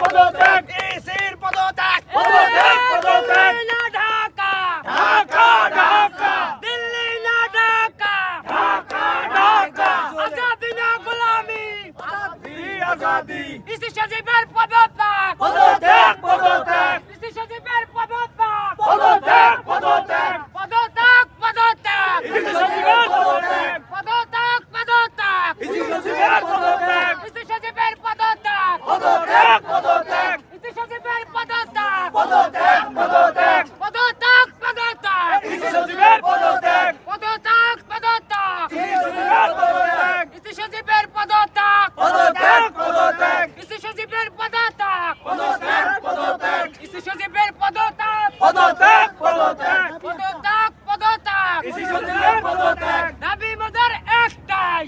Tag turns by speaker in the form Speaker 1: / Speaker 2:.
Speaker 1: পদত্যাগ পদত্যাগ। ইসির পদত্যাগ। ঢাকা। ঢাকা ঢাকা। দিল্লি ঢাকা। ঢাকা না গোলামি। আজাদি আজাদি। সজীবের পদত্যাগ। পদত্যাগ পদত্যাগ। দাবি মোদের একটাই।